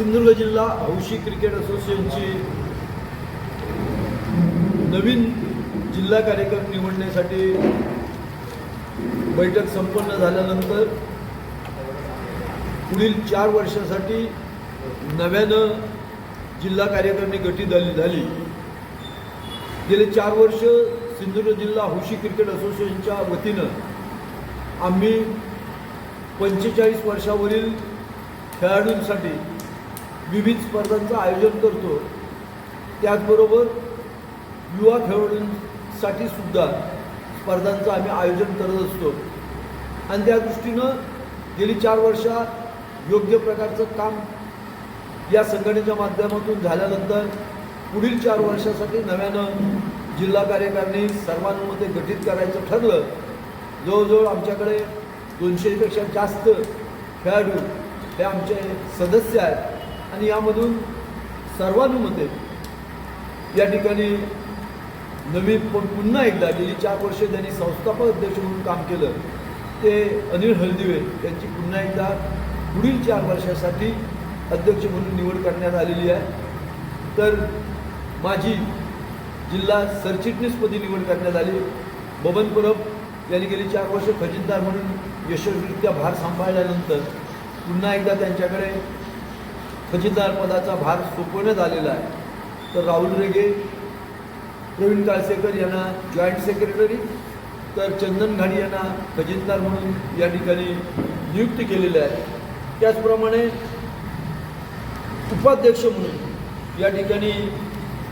सिंधुदुर्ग जिल्हा हौशी क्रिकेट असोसिएशनची नवीन जिल्हा कार्यक्रम निवडण्यासाठी बैठक संपन्न झाल्यानंतर पुढील चार वर्षासाठी नव्यानं जिल्हा कार्यकारिणी गठीत झाली झाली. गेले चार वर्ष सिंधुदुर्ग जिल्हा हौशी क्रिकेट असोसिएशनच्या वतीनं आम्ही पंचेचाळीस वर्षावरील खेळाडूंसाठी विविध स्पर्धांचं आयोजन करतो. त्याचबरोबर युवा खेळाडूंसाठी सुद्धा स्पर्धांचं आम्ही आयोजन करत असतो. आणि त्या दृष्टीनं गेली चार वर्षात योग्य प्रकारचं काम या संघटनेच्या माध्यमातून झाल्यानंतर पुढील चार वर्षासाठी नव्यानं जिल्हा कार्यकारिणी सर्वांमध्ये गठीत करायचं ठरलं. जवळजवळ आमच्याकडे दोनशेपेक्षा जास्त खेळाडू हे आमचे सदस्य आहेत. आणि यामधून सर्वानुमते या ठिकाणी नवी पण पुन्हा एकदा गेली चार वर्षे त्यांनी संस्थापक अध्यक्ष म्हणून काम केलं ते अनिल हळदिवे यांची पुन्हा एकदा पुढील चार वर्षासाठी अध्यक्ष म्हणून निवड करण्यात आलेली आहे. तर माझी जिल्हा सरचिटणीसपदी निवड करण्यात आली. बबन परब यांनी गेली चार वर्ष खजिनदार म्हणून यशस्वीरित्या भार सांभाळल्यानंतर पुन्हा एकदा त्यांच्याकडे खजिनदारपदाचा भार सोपवण्यात आलेला आहे. तर राहुल रेगे प्रवीण काळसेकर यांना जॉईंट सेक्रेटरी तर चंदन घाडी यांना खजिनदार म्हणून या ठिकाणी नियुक्त केलेले आहे. त्याचप्रमाणे उपाध्यक्ष म्हणून या ठिकाणी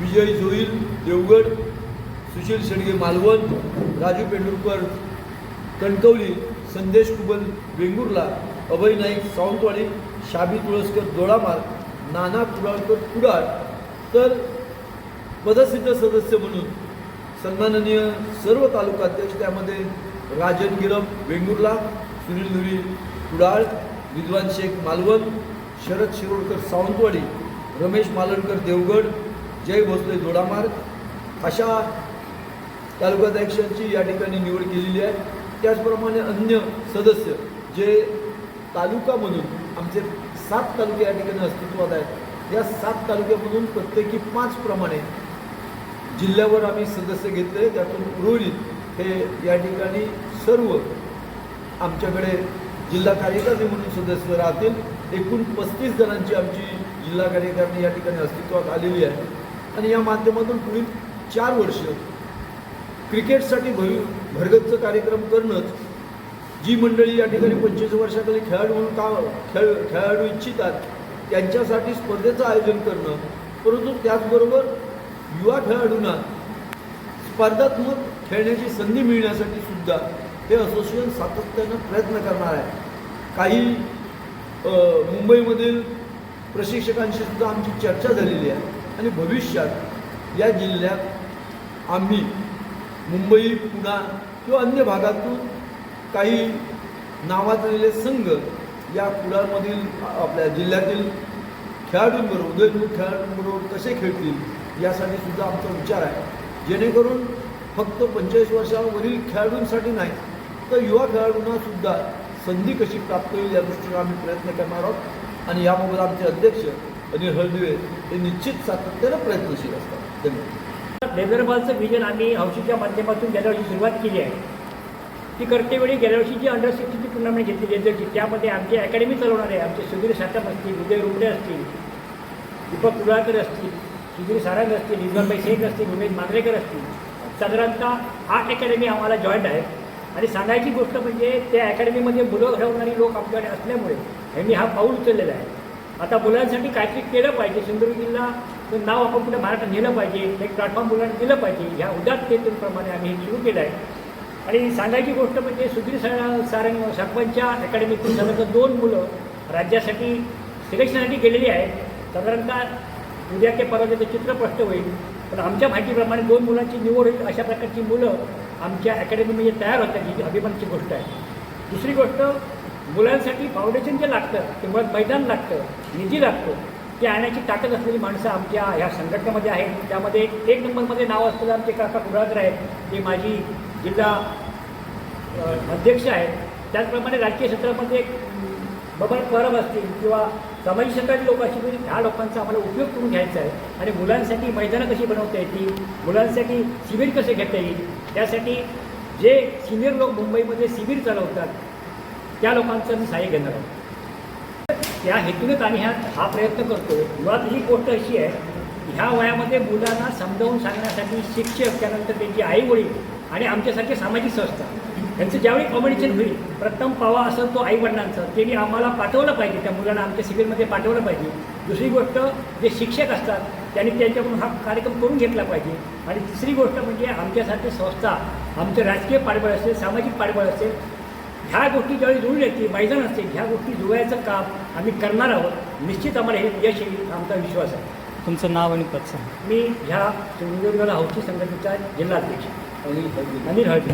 विजय जोईल देवगड सुशील शेडगे मालवण राजू पेंडुरकर कणकवली संदेश कुबल वेंगुर्ला अभय नाईक सावंतवाडी शाबी तुळसकर दोडामार नाना कुडाळकर कुडाळ तर पदसिद्ध सदस्य म्हणून सन्माननीय सर्व तालुका अध्यक्ष त्यामध्ये राजन गिरम वेंगुर्ला सुनील धुरी कुडाळ विद्वान शेख मालवण शरद शिरोडकर सावंतवाडी रमेश मालणकर देवगड जय भोसले दोडामार्ग अशा तालुकाध्यक्षांची या ठिकाणी निवड केलेली आहे. त्याचप्रमाणे अन्य सदस्य जे तालुकामधून आमचे सात तालुके या ठिकाणी अस्तित्वात आहेत. या सात तालुक्यामधून प्रत्येकी पाच प्रमाणे जिल्ह्यावर आम्ही सदस्य घेतले. त्यातून रोहित हे या ठिकाणी सर्व आमच्याकडे जिल्हा कार्यकारिणी म्हणून सदस्य राहतील. एकूण पस्तीस जणांची आमची जिल्हा कार्यकारिणी या ठिकाणी अस्तित्वात आलेली आहे. आणि या माध्यमातून पुढील चार वर्ष क्रिकेटसाठी भर भरगतचं कार्यक्रम करणंच जी मंडळी या ठिकाणी पंचवीस वर्षाखाली खेळाडू म्हणून का खेळ खेळाडू इच्छितात त्यांच्यासाठी स्पर्धेचं आयोजन करणं परंतु त्याचबरोबर युवा खेळाडूंना स्पर्धात्मक खेळण्याची संधी मिळण्यासाठी सुद्धा हे असोसिएशन सातत्यानं प्रयत्न करणार आहे. काही मुंबईमधील प्रशिक्षकांशी सुद्धा आमची चर्चा झालेली आहे. आणि भविष्यात या जिल्ह्यात आम्ही मुंबई पुणा किंवा अन्य भागातून काही नावाजलेले संघ या कुडाळमधील आपल्या जिल्ह्यातील खेळाडूंबरोबर उदयपूर खेळाडूंबरोबर कसे खेळतील यासाठी सुद्धा आमचा विचार आहे. जेणेकरून फक्त पंचेचाळीस वर्षावरील खेळाडूंसाठी नाही तर युवा खेळाडूंना सुद्धा संधी कशी प्राप्त होईल या दृष्टीने आम्ही प्रयत्न करणार आहोत. आणि याबाबत आमचे अध्यक्ष अनिल हळदिवे हे निश्चित सातत्यानं प्रयत्नशील असतात. धन्यवाद. डेव्हलपरचं विजन आम्ही हौशीच्या माध्यमातून गेल्या वर्षी सुरुवात केली आहे ती करतेवेळी गेल्या वर्षी जी अंडर सिक्स्टीची टुर्नामेंट घेतली रेल्वेची त्यामध्ये आमची अकॅडमी चालवणारे आमचे सुधीर साठप असतील विजय रुमडे असतील दीपक कुडाळकर असतील सुधीर सारंग असतील इजवरबाई शेख असतील उमेश मांजरेकर असतील. साधारणतः आठ अकॅडमी आम्हाला जॉईंट आहेत आणि सांगायची गोष्ट म्हणजे त्या अकॅडमीमध्ये मुलं घडवणारी लोक आमच्याकडे असल्यामुळे यांनी हा पाऊल उचललेला आहे. आता मुलांसाठी काहीतरी केलं पाहिजे सिंधुदुर्ग जिल्हा नाव आपण कुठे महाराष्ट्रात नेलं पाहिजे एक प्लॅटफॉर्म मुलांना दिलं पाहिजे ह्या उदात्तेतूनप्रमाणे आम्ही हे सुरू केलं आहे. आणि सांगायची गोष्ट म्हणजे सुधीर सा सारंग सरपंचच्या अकॅडमीतून साधारणतः दोन मुलं राज्यासाठी सिलेक्शनसाठी गेलेली आहेत. साधारणतः उद्या ते परवा त्याचं चित्र स्पष्ट होईल. पण आमच्या माहितीप्रमाणे दोन मुलांची निवड होईल अशा प्रकारची मुलं आमच्या अकॅडमीमध्ये तयार होतात ही अभिमानाची गोष्ट आहे. दुसरी गोष्ट मुलांसाठी फाउंडेशन जे लागतं ते मुळात मैदान लागतं निधी लागतो ते आणण्याची ताकद असलेली माणसं आमच्या ह्या संघटनेमध्ये आहेत. त्यामध्ये एक नंबरमध्ये नाव असलेलं आमचे काका कुडाळकर आहेत. ते माझी जिल्हा अध्यक्ष आहेत त्याचप्रमाणे राजकीय क्षेत्रामध्ये बबन परब असतील किंवा सामाजिक क्षेत्रातील लोक असतील म्हणजे ह्या लोकांचा आम्हाला उपयोग करून घ्यायचा आहे. आणि मुलांसाठी मैदानं कशी बनवता येतील मुलांसाठी शिबिर कसे घेता येईल त्यासाठी जे सिनियर लोक मुंबईमध्ये शिबिर चालवतात त्या लोकांचं मी सहाय्य घेणार आहोत. त्या हेतूनच आम्ही हा हा प्रयत्न करतो मुळात ही गोष्ट अशी आहे ह्या वयामध्ये मुलांना समजावून सांगण्यासाठी शिक्षक त्यानंतर त्यांची आईवडील आणि आमच्यासारखे सामाजिक संस्था यांचं ज्यावेळी कॉम्पिटिशन होईल प्रथम पावा असेल तो आईवडिलांचं त्यांनी आम्हाला पाठवलं पाहिजे त्या मुलांना आमच्या शिबिरमध्ये पाठवलं पाहिजे. दुसरी गोष्ट जे शिक्षक असतात त्यांनी त्यांच्याकडून हा कार्यक्रम करून घेतला पाहिजे. आणि तिसरी गोष्ट म्हणजे आमच्यासारखी संस्था आमचं राजकीय पाठबळ असेल सामाजिक पाठबळ असेल ह्या गोष्टी ज्यावेळी जुळून येतील मैदान असतील ह्या गोष्टी जुळवायचं काम आम्ही करणार आहोत. निश्चित आम्हाला हे यश येईल आमचा विश्वास आहे. तुमचं नाव आणि पद सांगा. मी ह्या सिंधुदुर्गला हौशी संघटनेचा जिल्हाध्यक्ष. आणि अनिल हळदी.